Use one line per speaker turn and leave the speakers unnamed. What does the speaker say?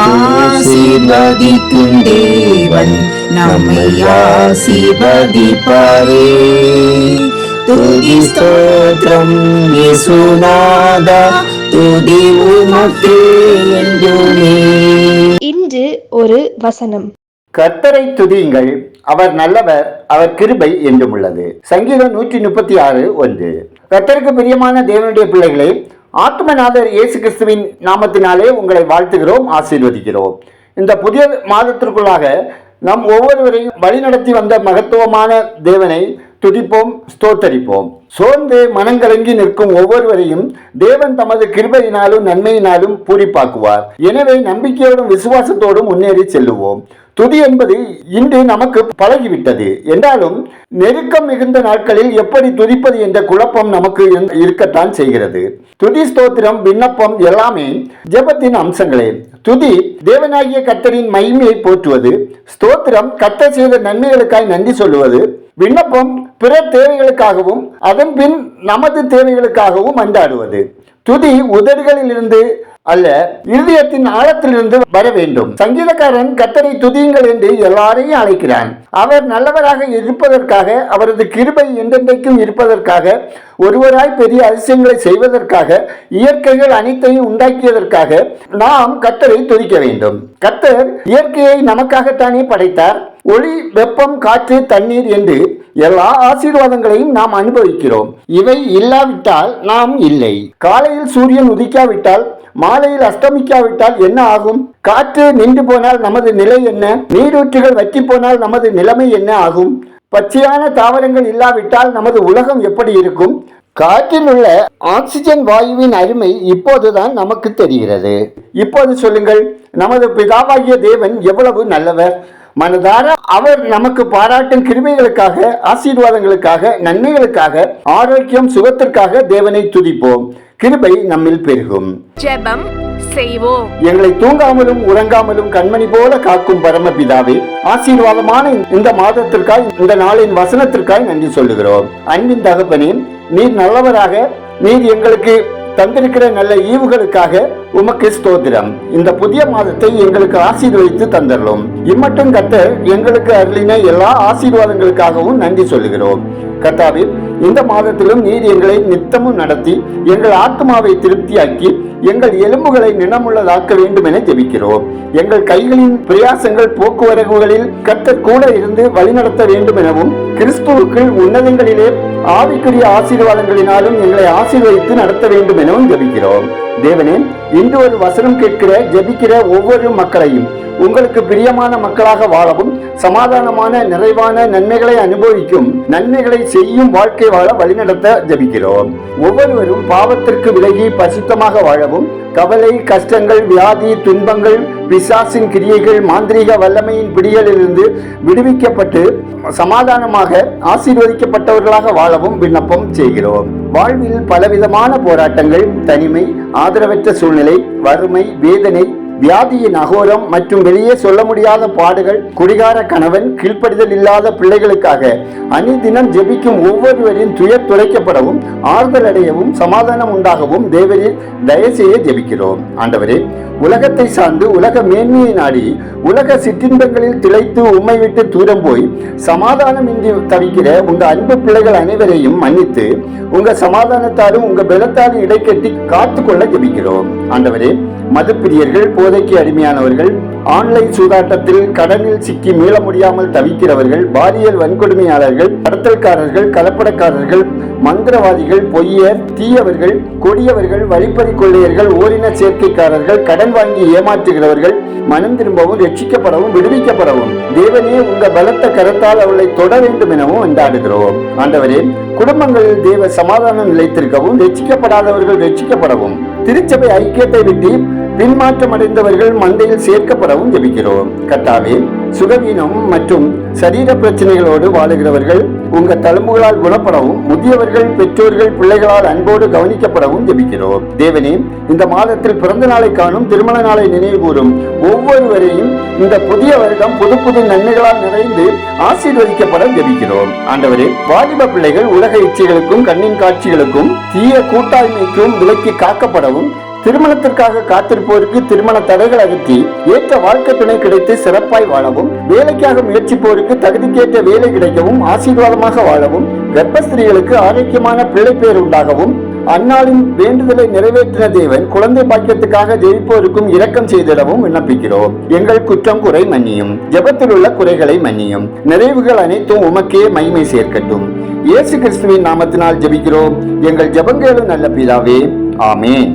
ஆசீர்வதிக்கும் தேவன் நம்மை ஆசீர்வதிப்பாரே. துதி ஸ்தோத்திரம் இயேசுநாதா துதி உமக்கே என்றுமே.
இன்று ஒரு வசனம்.
கர்த்தரை துதியுங்கள் அவர் நல்லவர் அவர் கிருபை என்றும் உள்ளது. சங்கீதம் நூற்றி முப்பத்தி ஆறு ஒன்று. கர்த்தருக்கு பிரியமான தேவனுடைய பிள்ளைகளே ஆத்மநாதர் இயேசு கிறிஸ்துவின் நாமத்தினாலே உங்களை வாழ்த்துகிறோம் ஆசீர்வதிக்கிறோம். இந்த புதிய மாதத்திற்குள்ளாக நம் ஒவ்வொருவரையும் வழிநடத்தி வந்த மகத்துவமான தேவனை துதிப்போம் ஸ்தோத்தரிப்போம். சோர்ந்து மனங்கலங்கி நிற்கும் ஒவ்வொருவரையும் தேவன் தமது கிருபையினாலும் நன்மையினாலும் பூரிப்பாக்குவார். எனவே நம்பிக்கையோடும் விசுவாசத்தோடும் முன்னேறி செல்லுவோம். துதி என்பது இன்று நமக்கு பழகிவிட்டது. என்றாலும் நெருக்கம் மிகுந்த நாட்களில் எப்படி துதிப்பது என்ற குழப்பம் நமக்கு இருக்கத்தான் செய்கிறது. துதி ஸ்தோத்திரம் விண்ணப்பம் எல்லாமே ஜெபத்தின் அம்சங்களே. துதி தேவனாகிய கத்தரின் மகிமையை போற்றுவது. ஸ்தோத்திரம் கர்த்தர் செய்த நன்மைகளுக்காய் நன்றி சொல்லுவது. விண்ணப்பம் பிற தேவைகளுக்காகவும் அதன் பின் நமது தேவைகளுக்காகவும் அன்றாடுவது. துதி உதடுகளிலிருந்து அல்ல இருதயத்தின் ஆழத்திலிருந்து வர வேண்டும். சங்கீதக்காரன் கத்தரை துதியுங்கள் என்று எல்லாரையும் அழைக்கிறான். அவர் நல்லவராக இருப்பதற்காக அவரது கிருபை என்றென்றைக்கும் இருப்பதற்காக ஒருவராய் பெரிய அதிசயங்களை செய்வதற்காக இயற்கைகள் அனைத்தையும் உண்டாக்கியதற்காக நாம் கத்தரை துதிக்க வேண்டும். கத்தர் இயற்கையை நமக்காகத்தானே படைத்தார். ஒளி வெப்பம் காற்று தண்ணீர் என்று எல்லா ஆசீர்வாதங்களையும் நாம் அனுபவிக்கிறோம். இவை இல்லாவிட்டால் நாம் இல்லை. காலையில் சூரியன் உதிக்காவிட்டால் மாலையில் அஸ்தமிக்காவிட்டால் என்ன ஆகும்? காற்று நின்று போனால் நமது நிலை என்ன? நீரூற்றுகள் வற்றி போனால் நமது நிலைமை என்ன ஆகும்? பச்சையான தாவரங்கள் இல்லாவிட்டால் நமது உலகம் எப்படி இருக்கும்? காற்றில் உள்ள ஆக்சிஜன் வாயுவின் அருமை இப்போதுதான் நமக்கு தெரிகிறது. இப்போது சொல்லுங்கள் நமது பிதாவாகிய தேவன் எவ்வளவு நல்லவர்? மனதார அவர் நமக்கு பாராட்டும் கிருமைகளுக்காக ஆசீர்வாதங்களுக்காக நன்மைகளுக்காக ஆரோக்கியம் சுகத்திற்காக தேவனை துதிப்போம். கிருபை நம்மில் பெருகும்.
ஜெபம் செய்வோம்.
எங்களை தூங்காமலும் உறங்காமலும் கண்மணி போல காக்கும் பரமபிதாவே ஆசீர்வாதமான இந்த மாதத்திற்காய் இந்த நாளின் வசனத்திற்காய் நன்றி சொல்லுகிறோம். அன்பின் தகப்பனே நீர் நல்லவராக நீர் எங்களுக்கு தந்திருக்கிற நல்ல ஈவுகளுக்காக உமக்கு ஸ்தோத்திரம். இந்த புதிய மாதத்தை எங்களுக்கு ஆசீர்வதித்து தந்தரலும் இம்மட்டும் கத்தர் எங்களுக்கு அருளின எல்லா ஆசீர்வாதங்களுக்காகவும் நன்றி சொல்லுகிறோம். கர்த்தாவே இந்த மாதத்திலும் நீர் எங்களை நித்தமும் நடத்தி எங்கள் ஆத்மாவை திருப்தியாக்கி எங்கள் எலும்புகளை நினமுள்ளதாக்க வேண்டும் என ஜெபிக்கிறோம். எங்கள் கைகளின் பிரயாசங்கள் போக்குவரவுகளில் கத்தர் கூட இருந்து வழிநடத்த வேண்டும் எனவும் கிறிஸ்துவுக்குள் உன்னதங்களிலே ஆவிக்குரிய ஆசீர்வாதங்களினாலும் எங்களை ஆசீர்வதித்து நடத்த வேண்டும் எனவும் ஜெபிக்கிறோம். தேவனே இன்று ஒரு வசனம் கேட்கிற ஜெபிக்கிற ஒவ்வொரு மக்களையும் உங்களுக்கு பிரியமான மக்களாக வாழவும் சமாதானமான நிறைவான நன்மைகளை அனுபவிக்கும் நன்மைகளை செய்யும் வாழ்க்கை வாழ வழிநடத்த ஜெபிக்கிறோம். ஒவ்வொருவரும் பாவத்திற்கு விலகி பசுத்தமாக வாழவும் கவலை கஷ்டங்கள் வியாதி துன்பங்கள் பிசாசின் கிரியைகள் மாந்திரீக வல்லமையின் பிடிகளிலிருந்து விடுவிக்கப்பட்டு சமாதானமாக ஆசீர்வதிக்கப்பட்டவர்களாக வாழவும் விண்ணப்பம் செய்கிறோம். வாழ்வில் பலவிதமான போராட்டங்கள் தனிமை ஆதரவற்ற சூழ்நிலை வறுமை வேதனை வியாதியின் அகோரம் மற்றும் வெளியே சொல்ல முடியாத பாடுகள் குடிகார கணவன் கீழ்ப்படிதல் இல்லாத பிள்ளைகளுக்காக அணிதினம் ஜெபிக்கும் ஒவ்வொருவரின் துயர் துடைக்கப்படவும் ஆறுதல் அடையவும் சமாதானம் உண்டாகவும் தேவரில் தயசெய்ய ஜெபிக்கிறோம். ஆண்டவரே உலகத்தை சார்ந்து உலக மேன்மையை நாடி உலக சிற்றின்பங்களில் திளைத்து உம்மை விட்டு தூரம் போய் சமாதானம் இன்றி தவிக்கிற உங்க அன்பு பிள்ளைகள் அனைவரையும் மன்னித்து உங்க சமாதானத்தாலும் உங்க பலத்தாலும் இடைக்கட்டி காத்துக்கொள்ள ஜெபிக்கிறோம். ஆண்டவரே மதுப்பிரியர்கள் போதைக்கு அடிமையானவர்கள் ஆன்லைன் சூதாட்டத்தில் கடனில் சிக்கி மீள முடியாமல் தவிக்கிறவர்கள் பாலியல் வன்கொடுமையாளர்கள் கடத்தல்காரர்கள் கலப்படக்காரர்கள் மந்திரவாதிகள் பொய்யர் தீயவர்கள் கொடியவர்கள் வழிப்பறி கொள்ளையர்கள் ஓரின சேர்க்கைக்காரர்கள் கடன் வாங்கி ஏமாற்றுகிறவர்கள் மனம் திரும்பவும் ரட்சிக்கப்படவும் விடுவிக்கப்படவும். தேவனே உங்க பலத்த கரத்தால் அவளை தொட வேண்டும் எனவும் கொண்டாடுகிறோம் ஆண்டவரே குடும்பங்களில் தேவ சமாதானம் நிலைத்திருக்கவும் ரட்சிக்கப்படாதவர்கள் ரட்சிக்கப்படவும். திருச்சபை ஐக்கியத்தை விட்டு பின்மாற்றம் அடைந்தவர்கள் மந்தையில் சேர்க்கப்படவும் ஜெபிக்கிறோம். கட்டாவே சுகவீனம் மற்றும் சரீர பிரச்சனைகளோடு வாழுகிறவர்கள் உங்க தழும்புகளால் குணப்படவும் முதியவர்கள் பெற்றோர்கள் பிள்ளைகளால் அன்போடு கவனிக்கப்படவும் ஜெபிக்கிறோம். தேவனே இந்த மாதத்தில் பிறந்த நாளை காணும் திருமண நாளை நினைவு கூறும். ஒவ்வொருவரையும் இந்த புதிய வருடம் புது புது நன்மைகளால் நிறைந்து ஆசீர்வதிக்கப்பட ஜெபிக்கிறோம். ஆண்டவரே வாலிப பிள்ளைகள் உலக இச்சைகளுக்கும் கண்ணின் காட்சிகளுக்கும் தீய கூட்டாண்மைக்கும் விலக்கி காக்கப்படவும் திருமணத்திற்காக காத்திருப்போருக்கு திருமண தடைகள் அகற்றி ஏற்ற வாழ்க்கை துணை கிடைத்து சிறப்பாய் வாழவும் வேலைக்காக முயற்சிப்போருக்கு தகுதிக்கேற்ற வேலை கிடைக்கவும் ஆசீர்வாதமாக வாழவும் கர்ப்பஸ்திரீகளுக்கு ஆரோக்கியமான பிள்ளை பேர் உண்டாகவும் அன்னாளின் வேண்டுதலை நிறைவேற்றின தேவன் குழந்தை பாக்கியத்துக்காக ஜெயிப்போருக்கும் இரக்கம் செய்திடவும் விண்ணப்பிக்கிறோம். எங்கள் குற்றம் குறை மன்னியும் ஜெபத்தில் உள்ள குறைகளை மன்னியும். நிறைவுகள் அனைத்தும் உமக்கே மகிமை சேர்க்கட்டும். இயேசு கிறிஸ்துவின் நாமத்தினால் ஜெபிக்கிறோம். எங்கள் ஜெபங்களும் நல்ல பிதாவே ஆமேன்.